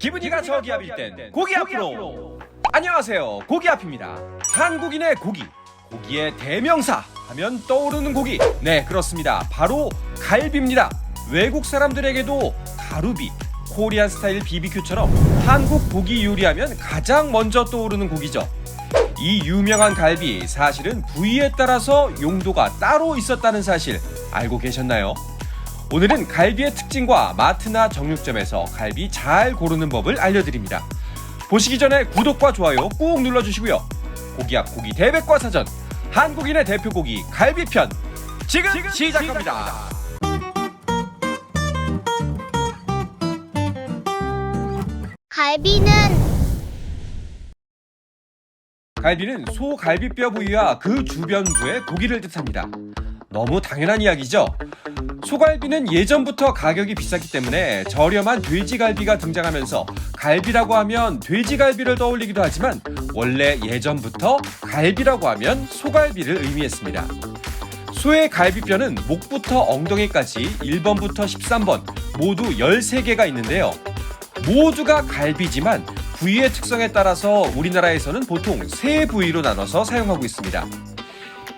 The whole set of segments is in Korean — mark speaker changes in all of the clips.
Speaker 1: 기분이가 저기압일 땐 고기 앞으로. 안녕하세요. 고기 앞입니다. 한국인의 고기. 고기의 대명사 하면 떠오르는 고기. 네 그렇습니다. 바로 갈비입니다. 외국 사람들에게도 가루비 코리안 스타일 BBQ처럼 한국 고기 요리하면 가장 먼저 떠오르는 고기죠. 이 유명한 갈비 사실은 부위에 따라서 용도가 따로 있었다는 사실 알고 계셨나요? 오늘은 갈비의 특징과 마트나 정육점에서 갈비 잘 고르는 법을 알려드립니다. 보시기 전에 구독과 좋아요 꾹 눌러주시고요. 고기 앞 고기 대백과 사전 한국인의 대표 고기 갈비편 지금, 시작합니다.
Speaker 2: 갈비는
Speaker 1: 갈비는 소 갈비뼈 부위와 그 주변부의 고기를 뜻합니다. 너무 당연한 이야기죠. 소갈비는 예전부터 가격이 비쌌기 때문에 저렴한 돼지갈비가 등장하면서 갈비라고 하면 돼지갈비를 떠올리기도 하지만 원래 예전부터 갈비라고 하면 소갈비를 의미했습니다. 소의 갈비뼈는 목부터 엉덩이까지 1번부터 13번 모두 13개가 있는데요. 모두가 갈비지만 부위의 특성에 따라서 우리나라에서는 보통 세 부위로 나눠서 사용하고 있습니다.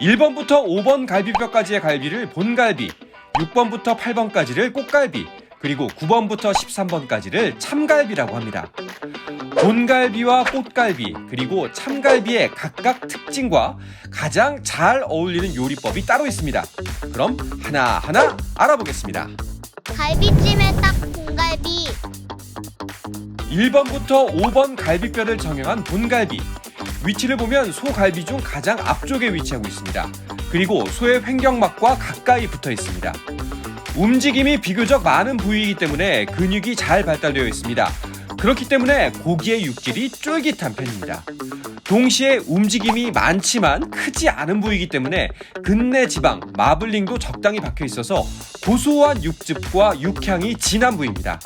Speaker 1: 1번부터 5번 갈비뼈까지의 갈비를 본갈비, 6번부터 8번까지를 꽃갈비, 그리고 9번부터 13번까지를 참갈비라고 합니다. 본갈비와 꽃갈비, 그리고 참갈비의 각각 특징과 가장 잘 어울리는 요리법이 따로 있습니다. 그럼 하나하나 알아보겠습니다.
Speaker 2: 갈비찜에 딱 공갈비
Speaker 1: 1번부터 5번 갈비뼈를 정형한 본갈비. 위치를 보면 소 갈비 중 가장 앞쪽에 위치하고 있습니다. 그리고 소의 횡격막과 가까이 붙어 있습니다. 움직임이 비교적 많은 부위이기 때문에 근육이 잘 발달되어 있습니다. 그렇기 때문에 고기의 육질이 쫄깃한 편입니다. 동시에 움직임이 많지만 크지 않은 부위이기 때문에 근내 지방, 마블링도 적당히 박혀 있어서 고소한 육즙과 육향이 진한 부위입니다.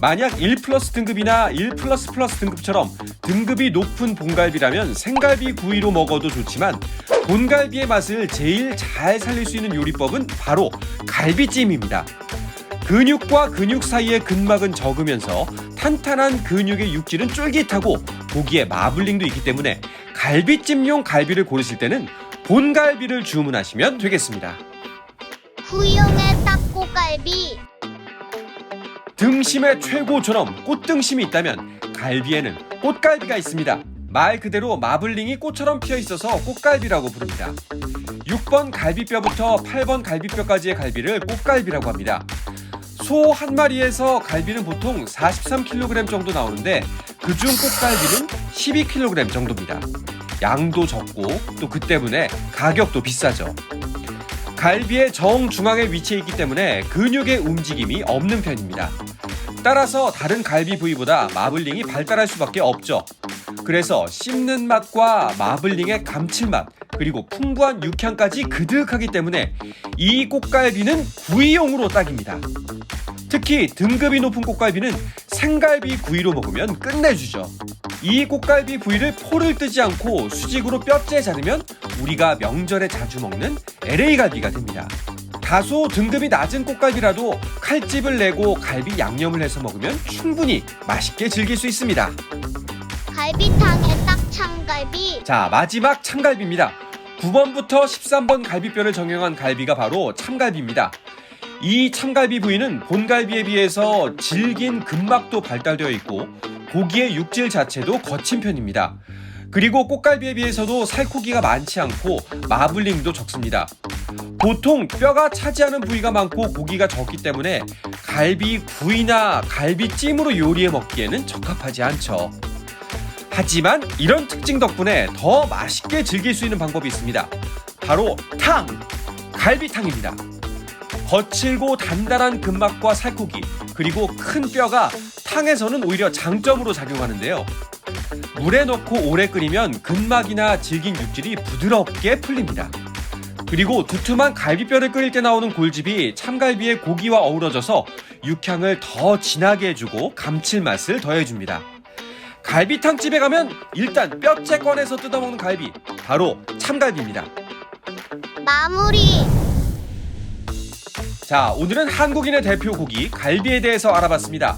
Speaker 1: 만약 1 플러스 등급이나 1 플러스 플러스 등급처럼 등급이 높은 본갈비라면 생갈비 구이로 먹어도 좋지만 본갈비의 맛을 제일 잘 살릴 수 있는 요리법은 바로 갈비찜입니다. 근육과 근육 사이의 근막은 적으면서 탄탄한 근육의 육질은 쫄깃하고 고기에 마블링도 있기 때문에 갈비찜용 갈비를 고르실 때는 본갈비를 주문하시면 되겠습니다.
Speaker 2: 후용의 딱고갈비
Speaker 1: 등심의 최고처럼 꽃등심이 있다면 갈비에는 꽃갈비가 있습니다. 말 그대로 마블링이 꽃처럼 피어 있어서 꽃갈비라고 부릅니다. 6번 갈비뼈부터 8번 갈비뼈까지의 갈비를 꽃갈비라고 합니다. 소 한 마리에서 갈비는 보통 43kg 정도 나오는데 그중 꽃갈비는 12kg 정도입니다. 양도 적고 또 그 때문에 가격도 비싸죠. 갈비의 정중앙에 위치해 있기 때문에 근육의 움직임이 없는 편입니다. 따라서 다른 갈비 부위보다 마블링이 발달할 수밖에 없죠. 그래서 씹는 맛과 마블링의 감칠맛 그리고 풍부한 육향까지 그득하기 때문에 이 꽃갈비는 구이용으로 딱입니다. 특히 등급이 높은 꽃갈비는 생갈비 구이로 먹으면 끝내주죠. 이 꽃갈비 부위를 포를 뜨지 않고 수직으로 뼈째 자르면 우리가 명절에 자주 먹는 LA 갈비가 됩니다. 다소 등급이 낮은 꽃갈비라도 칼집을 내고 갈비 양념을 해서 먹으면 충분히 맛있게 즐길 수 있습니다.
Speaker 2: 갈비탕에 딱 참갈비
Speaker 1: 자, 마지막 참갈비입니다. 9번부터 13번 갈비뼈를 정형한 갈비가 바로 참갈비입니다. 이 참갈비 부위는 본갈비에 비해서 질긴 근막도 발달되어 있고 고기의 육질 자체도 거친 편입니다. 그리고 꽃갈비에 비해서도 살코기가 많지 않고 마블링도 적습니다. 보통 뼈가 차지하는 부위가 많고 고기가 적기 때문에 갈비 구이나 갈비찜으로 요리해 먹기에는 적합하지 않죠. 하지만 이런 특징 덕분에 더 맛있게 즐길 수 있는 방법이 있습니다. 바로 탕! 갈비탕입니다. 거칠고 단단한 근막과 살코기, 그리고 큰 뼈가 탕에서는 오히려 장점으로 작용하는데요. 물에 넣고 오래 끓이면 근막이나 질긴 육질이 부드럽게 풀립니다. 그리고 두툼한 갈비뼈를 끓일 때 나오는 골집이 참갈비의 고기와 어우러져서 육향을 더 진하게 해주고 감칠맛을 더해줍니다. 갈비탕집에 가면 일단 뼈째 꺼내서 뜯어먹는 갈비 바로 참갈비입니다.
Speaker 2: 마무리
Speaker 1: 자 오늘은 한국인의 대표 고기 갈비에 대해서 알아봤습니다.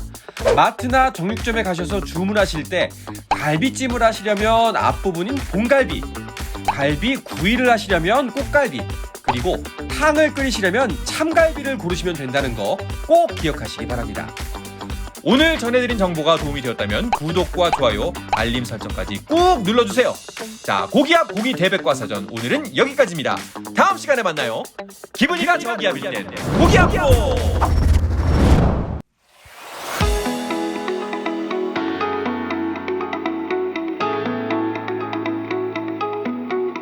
Speaker 1: 마트나 정육점에 가셔서 주문하실 때 갈비찜을 하시려면 앞부분인 본갈비, 갈비 구이를 하시려면 꽃갈비, 그리고 탕을 끓이시려면 참갈비를 고르시면 된다는 거 꼭 기억하시기 바랍니다.
Speaker 3: 오늘 전해드린 정보가 도움이 되었다면 구독과 좋아요, 알림 설정까지 꾹 눌러주세요. 자, 고기압 고기 대백과 사전 오늘은 여기까지입니다. 다음 시간에 만나요. 기분이가 저기압일 땐 고기압으로!